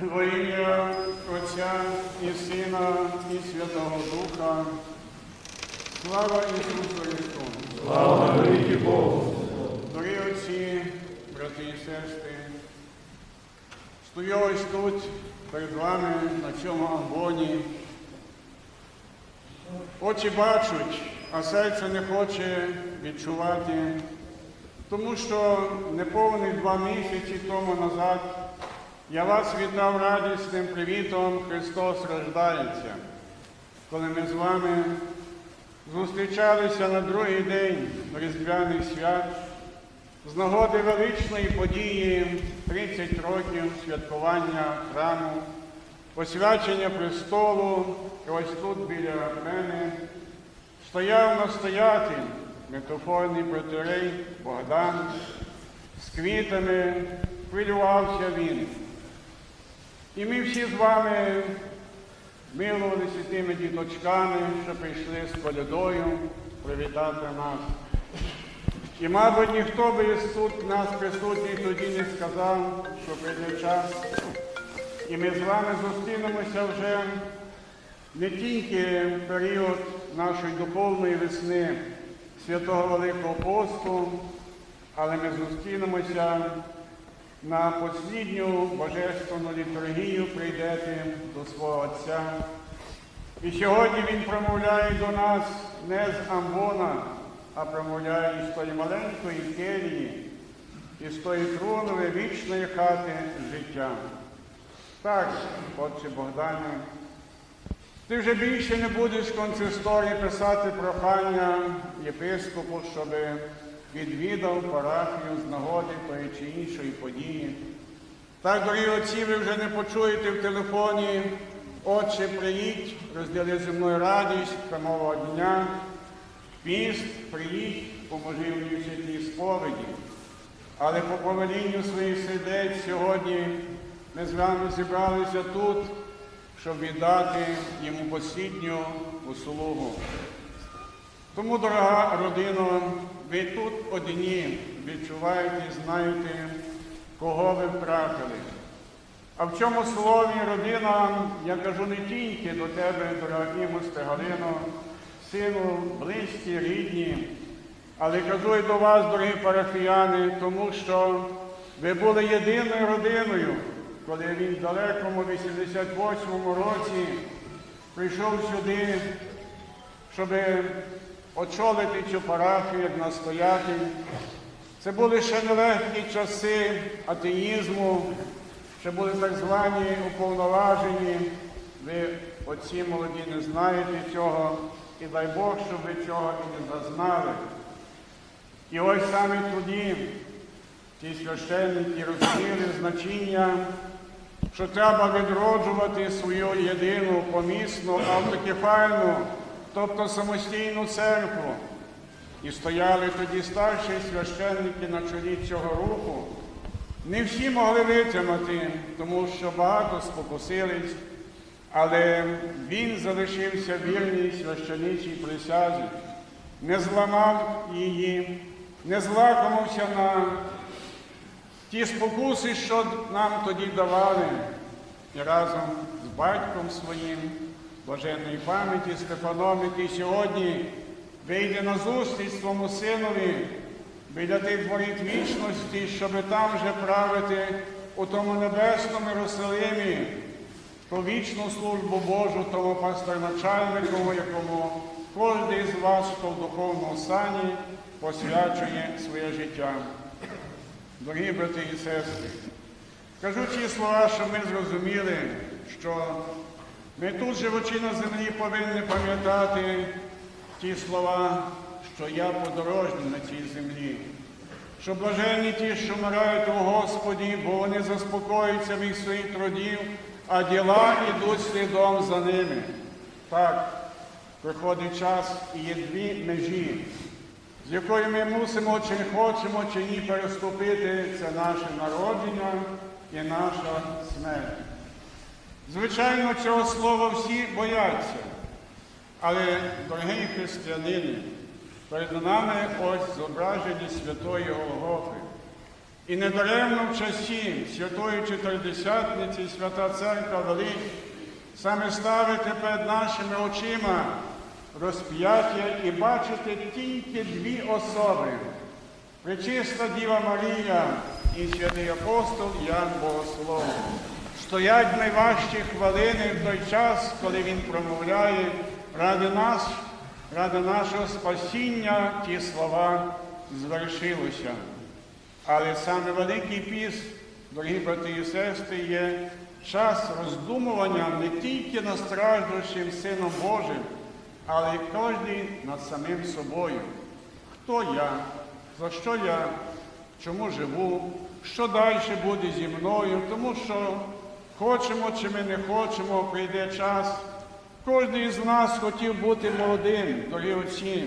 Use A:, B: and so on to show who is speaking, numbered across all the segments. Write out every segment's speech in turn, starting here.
A: Во ім'я Отця і Сина, і Святого Духа. Слава Ісусу Христу!
B: Слава навіки Богу!
A: Дорогі отці, брати і сестри, стою ось тут перед вами на цьому амбоні. Очі бачать, а серце не хоче відчувати, тому що неповних два місяці тому назад я вас вітав радісним привітом Христос рождається, коли ми з вами зустрічалися на другий день Різдвяних свят з нагоди величної події 30 років святкування храму, освячення престолу, і ось тут біля мене стояв настоятель, митрофорний протирей Богдан, з квітами, хвилювався він. І ми всі з вами милувалися тими діточками, що прийшли з колядою привітати нас. І, мабуть, ніхто би із тут нас присутніх тоді не сказав, що прийде час. І ми з вами зустрінемося вже не тільки в період нашої духовної весни святого Великого посту, але ми зустрінемося на послідню божественну літургію, прийдете до свого Отця. І сьогодні Він промовляє до нас не з амбона, а промовляє із тої маленької келії, із тої трунової вічної хати життя. Так, отче Богдане, ти вже більше не будеш в консисторії писати прохання єпископу, щоб відвідав парафію з нагоди тої чи іншої події. Так, дорогі отці, ви вже не почуєте в телефоні, Отче, приїдь, розділи зі мною радість храмового дня, піст, приїдь, поможи в святій сповіді. Але по повелінню своїх сердець сьогодні ми з вами зібралися тут, щоб віддати йому послідню услугу. Тому, дорога родина, ви тут одні відчуваєте, знаєте, кого ви втратили. А в цьому слові родина, я кажу не тільки до тебе, дорога Імусте Галино, сину, близькі, рідні, але кажу і до вас, дорогі парафіяни, тому що ви були єдиною родиною, коли він в далекому 88-му році прийшов сюди, щоб очолити цю парафію як настоятель. Це були ще нелегкі часи атеїзму, ще були так звані уповноважені. Ви, отці молоді, не знаєте цього, і дай Бог, щоб ви цього і не зазнали. І ось саме тоді ті священники розуміли значення, що треба відроджувати свою єдину помісну автокефальну, тобто самостійну церкву. І стояли тоді старші священники на чолі цього руху. Не всі могли витримати, тому що багато спокусились, але він залишився вірний священичій присязі, не зламав її, не злакомився на ті спокуси, що нам тоді давали, і разом з батьком своїм, блаженної пам'яті Стефаном, який сьогодні вийде на зустріч своєму синові біля тих воріт вічності, щоб там вже правити у тому небесному Єрусалимі ту вічну службу Божу, тому пасторначальнику, якому кожен з вас, хто в духовному сані, посвячує своє життя. Дорогі брати і сестри, кажу ці слова, щоб ми зрозуміли, що ми тут, живучи на землі, повинні пам'ятати ті слова, що я подорожній на цій землі, що блаженні ті, що вмирають у Господі, бо вони заспокоюються від своїх трудів, а діла йдуть слідом за ними. Так, приходить час і є дві межі, з якою ми мусимо, чи хочемо, чи ні, переступити це наше народження і наша смерть. Звичайно, цього слова всі бояться. Але, дорогі християнини, перед нами ось зображення святої Голгофи. І недаремно в часі Святої Чотиридесятниці Свята Церква велить саме ставити перед нашими очима розп'яття і бачити тільки дві особи Пречиста Діва Марія і святий апостол Ян Богослов. Стоять найважчі хвилини в той час, коли він промовляє ради нас, ради нашого спасіння ті слова звершилося. Але саме Великий Піс, дорогі брати і сестри, є час роздумування не тільки над страждущим Сином Божим, але й кожен над самим собою. Хто я? За що я? Чому живу? Що далі буде зі мною? Тому що хочемо чи ми не хочемо, прийде час. Кожен із нас хотів бути молодим, дорогі отці.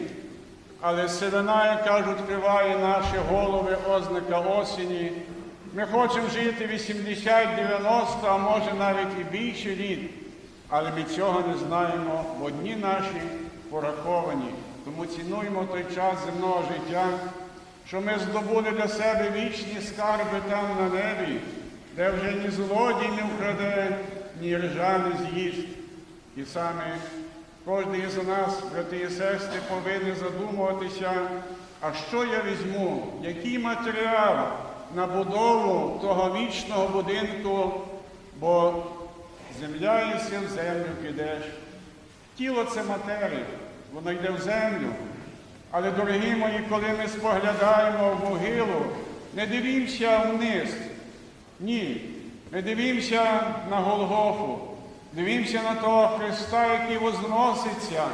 A: Але сивина, як кажуть, триває наші голови ознака осені. Ми хочемо жити 80-90, а може навіть і більше літ. Але ми цього не знаємо, бо дні наші пораховані. Тому цінуємо той час земного життя, що ми здобули для себе вічні скарби там на небі, де вже ні злодій не вкраде, ні ржа не з'їсть. І саме кожен із нас, брати і сестри, повинен задумуватися, а що я візьму, який матеріал на будову того вічного будинку, бо земля і си в землю підеш. Тіло це матерія, воно йде в землю. Але, дорогі мої, коли ми споглядаємо в могилу, не дивімося вниз. Ні. Ми дивімося на Голгофу, дивімося на того Христа, який возноситься,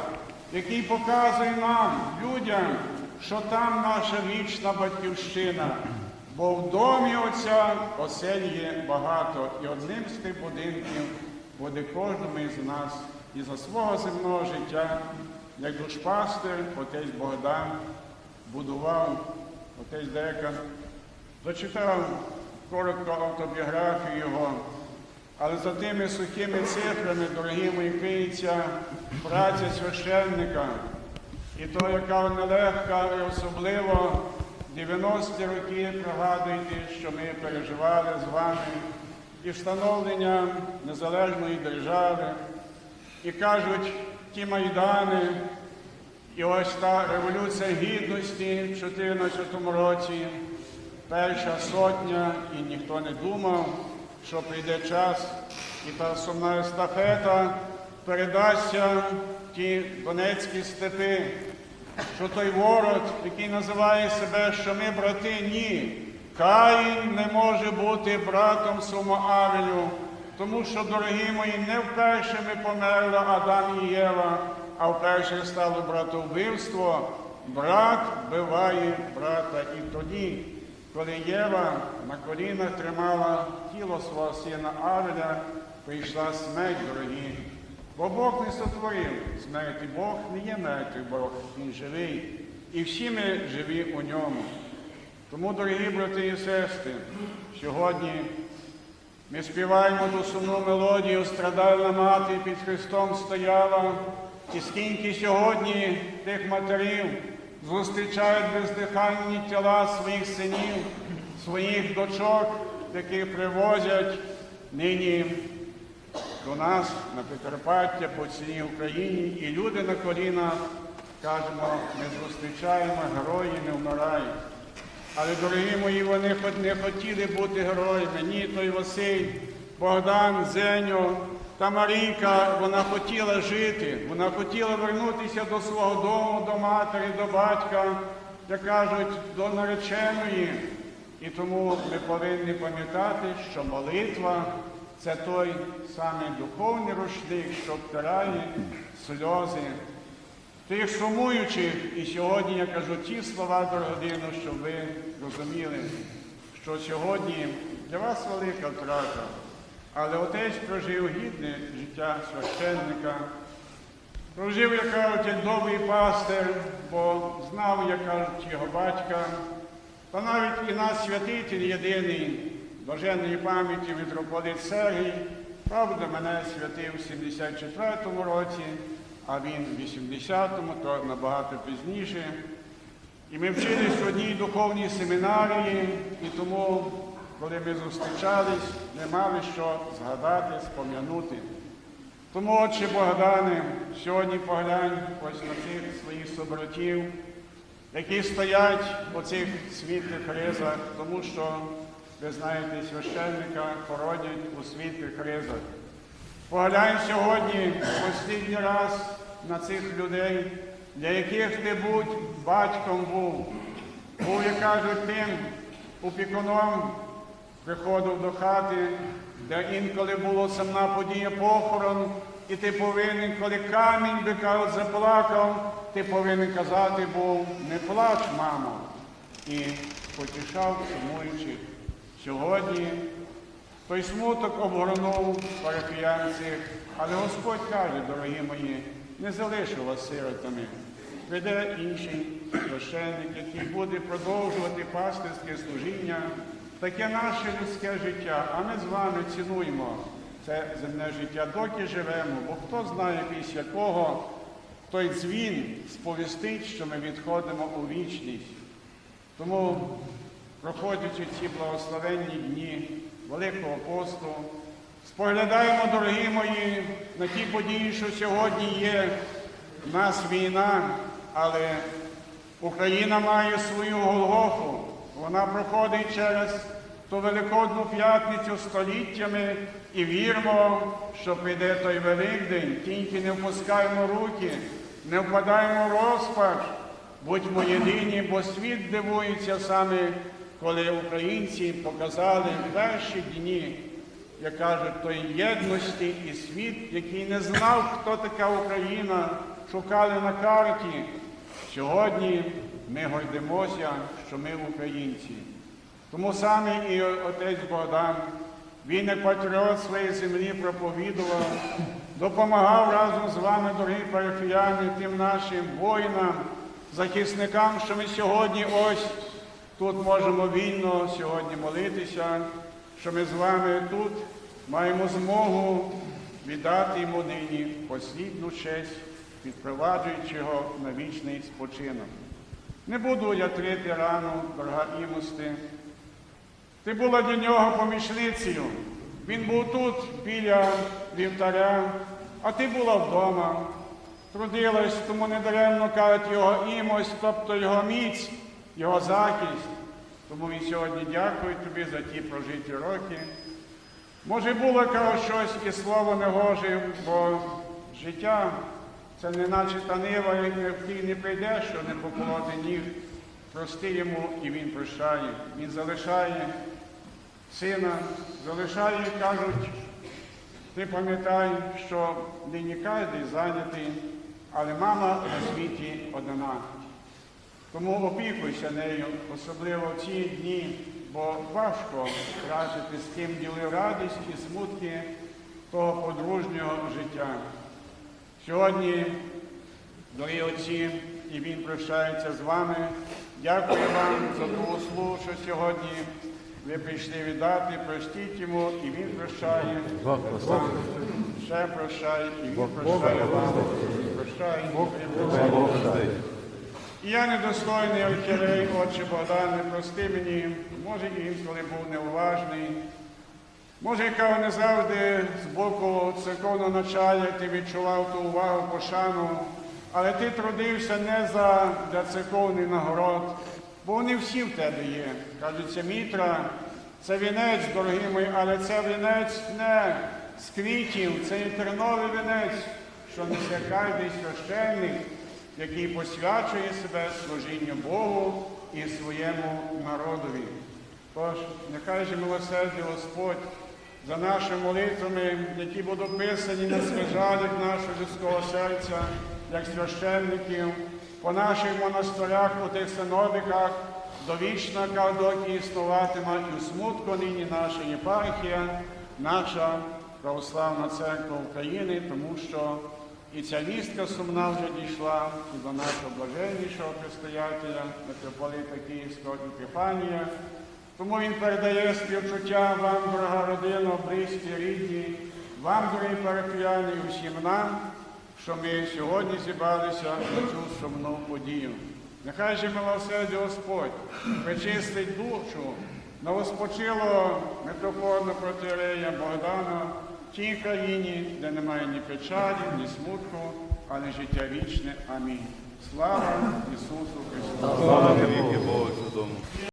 A: який показує нам, людям, що там наша вічна батьківщина. Бо в домі Отця осель є багато, і одним з тих будинків буде кожному із нас і за свого земного життя, як душпастир, отець Богдан будував, отець Декан, зачитав коротко автобіографію його, але за тими сухими цифрами, дорогі мої, криється праця священника. І то, яка нелегка, і особливо 90-ті роки, пригадуйте, що ми переживали з вами і встановлення незалежної держави, і кажуть, ті майдани, і ось та революція гідності в 2014 році, перша сотня, і ніхто не думав, що прийде час, і та сумна естафета передасться ті донецькі степи, що той ворог, який називає себе, що ми брати, ні. Каїн не може бути братом своєму Авелю, тому що, дорогі мої, не вперше ми померли Адам і Єва, а вперше стало братовбивство. Брат вбиває брата. І тоді, коли Єва на колінах тримала тіло свого сина Авеля, прийшла смерть, дорогі. Бо Бог не сотворив смерті, Бог не є мертвий Бог, Він живий. І всі ми живі у ньому. Тому, дорогі брати і сестри, сьогодні ми співаємо ту сумну мелодію, страдальна мати під Христом стояла, і скільки сьогодні тих матерів зустрічають бездиханні тіла своїх синів, своїх дочок, яких привозять нині до нас на Прикарпаття по цілій Україні, і люди на колінах кажемо, ми зустрічаємо, герої не вмирають. Але, дорогі мої, вони не хотіли бути героями. Ні, той Василь, Богдан, Зеньо та Марійка, вона хотіла жити, вона хотіла вернутися до свого дому, до матері, до батька, як кажуть, до нареченої. І тому ми повинні пам'ятати, що молитва це той самий духовний рушник, що втирає сльози. Тих сумуючих, і сьогодні я кажу ті слова, дорогодину, щоб ви розуміли, що сьогодні для вас велика втрата, але отець прожив гідне життя священника, прожив, як кажуть, добрий пастир, бо знав, як кажуть, його батька, та навіть і наш святитель єдиний, блаженної пам'яті митрополит Сергій, правда, мене святив у 74-му році, а він в 80-му, то набагато пізніше. І ми вчились в одній духовній семінарії, і тому, коли ми зустрічались, не мали що згадати, спом'янути. Тому, отче Богдане, сьогодні поглянь ось на цих своїх собратів, які стоять у цих світлих ризах, тому що, ви знаєте, священника хоронять у світлих ризах. Поглянь сьогодні останній раз на цих людей, для яких ти будь батьком був, був, як кажуть, тим опікуном, приходив до хати, де інколи була сама подія похорон, і ти повинен, коли камінь би заплакав, ти повинен казати був, не плач, мамо. І потішав сумуючих. Сьогодні той смуток обгорнув парафіян цих, але Господь каже, дорогі мої, не залишу вас сиротами. Веде інший священник, який буде продовжувати пастирське служіння, таке наше людське життя, а ми з вами цінуємо це земне життя, доки живемо, бо хто знає після кого той дзвін сповістить, що ми відходимо у вічність. Тому, проходячи ці благословенні дні Великого посту, споглядаємо, дорогі мої, на ті події, що сьогодні є. У нас війна, але Україна має свою Голгофу. Вона проходить через ту Великодну п'ятницю століттями і віримо, що прийде той Великдень, тільки не впускаємо руки, не впадаємо в розпач, будьмо єдині, бо світ дивується саме, коли українці показали перші дні, як кажуть, тої єдності і світ, який не знав, хто така Україна, шукали на карті. Сьогодні ми гордимося, що ми українці. Тому саме і отець Богдан, він як патріот своєї землі проповідував, допомагав разом з вами, дорогі парафіяни, тим нашим воїнам, захисникам, що ми сьогодні ось тут можемо вільно сьогодні молитися, що ми з вами тут маємо змогу віддати йому нині послідну честь, відпроваджуючи його на вічний спочинок. Не буду я трити рану, дорога Імости. Ти була для нього помічницею. Він був тут, біля вівтаря, а ти була вдома. Трудилась, тому недаремно кажуть його імось, тобто його міць, його захист. Тому він сьогодні дякує тобі за ті прожиті роки. Може, було каже, щось і слово не гоже, бо життя це не наче та нива, в не прийде, що не поколоти ніг. Прости йому і він прощає. Він залишає сина, залишає, кажуть, ти пам'ятай, що нині кожен зайнятий, але мама на світі одна. Тому опікуйся нею, особливо в ці дні, бо важко втратити з ким діли радість і смутки того подружнього життя. Сьогодні, дорогі отці, і він прощається з вами. Дякую вам за ту услугу, що сьогодні ви прийшли віддати, простіть йому, і він прощає. Вам ще прощає, і він прощає вам. Прощає, і він прощає. І я недостойний отче Богдане, прости мені, може і інколи був неуважний. Може, яка не завжди з боку церковного начальника ти відчував ту увагу, пошану, але ти трудився не за для церковний нагород, бо вони всі в тебе є. Кажуть, це мітра, це вінець, дорогі мої, але це вінець не з квітів, це і терновий вінець, що несе кожен священник, який посвячує себе служінню Богу і своєму народові. Тож, нехай же милосердя Господь за нашими молитвами, які будуть писані на скрижалях нашого людського серця, як священників, по наших монастирях, у тих синовиках, довічна доки існуватиме і у смутку нині наша єпархія, наша православна церква України, тому що і ця вістка сумна вже дійшла і до нашого блаженнішого предстоятеля, митрополита Київського Епіфанія. Тому він передає співчуття вам, дорога родина, близькі, рідні, вам, дорогі парафіяни, і всім нам, що ми сьогодні зібралися на цю сумну подію. Нехай же милосердя Господь причистить душу на воспочило митрофорна протирея Богдана в тій країні, де немає ні печалі, ні смутку, але життя вічне. Амінь. Слава Ісусу Христу! Слава Богу!